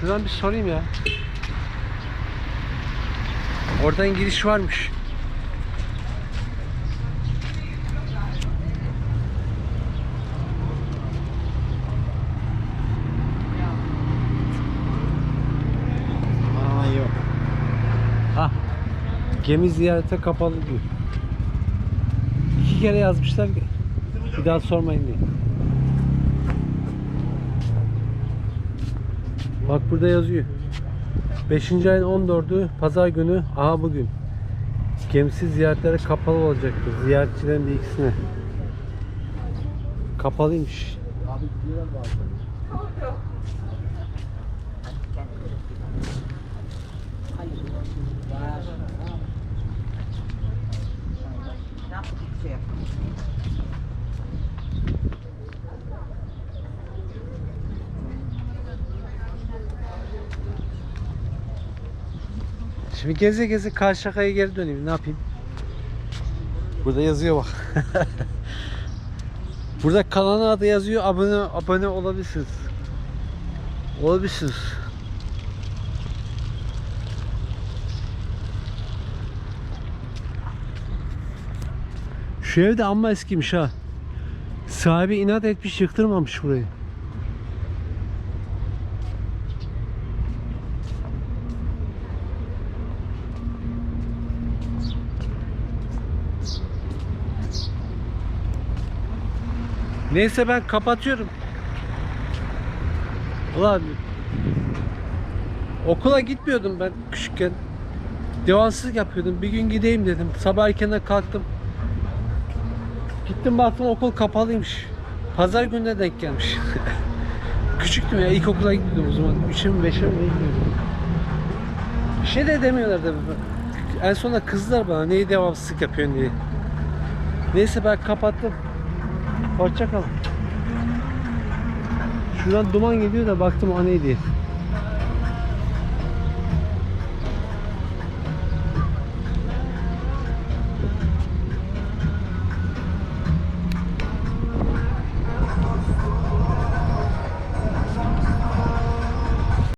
Şuradan bir sorayım ya. Oradan giriş varmış. Ha. Gemi ziyarete kapalı diyor. İki kere yazmışlar ki bir daha sormayın diye. Bak burada yazıyor. 5. ayın 14'ü pazar günü aha bugün. Gemisi ziyaretlere kapalı olacaktır. Ziyaretçilerin bilgisine. Kapalıymış. Abi Şimdi geze geze Karşıyaka'ya geri döneyim. Ne yapayım? Burada yazıyor bak. Burada kanalın adı yazıyor. Abone abone olabilirsiniz. Olabilirsiniz. Şu ev de amma eskimiş ha. Sahibi inat etmiş yıktırmamış burayı. Neyse ben kapatıyorum. Ulan okula gitmiyordum ben küçükken. Devansızlık yapıyordum. Bir gün gideyim dedim. Sabah erkenden kalktım. Gittim baktım okul kapalıymış. Pazar gününe denk gelmiş. Küçüktüm ya ilkokula gitmiyordum o zaman. 3'e mi 5'e mi ne gidiyordum. Bir şey de demiyorlar tabii. En sonunda kızdılar bana neyi devamsızlık yapıyorsun diye. Neyse ben kapattım. Hoşça kalın. Şuradan duman geliyor da baktım o neydi.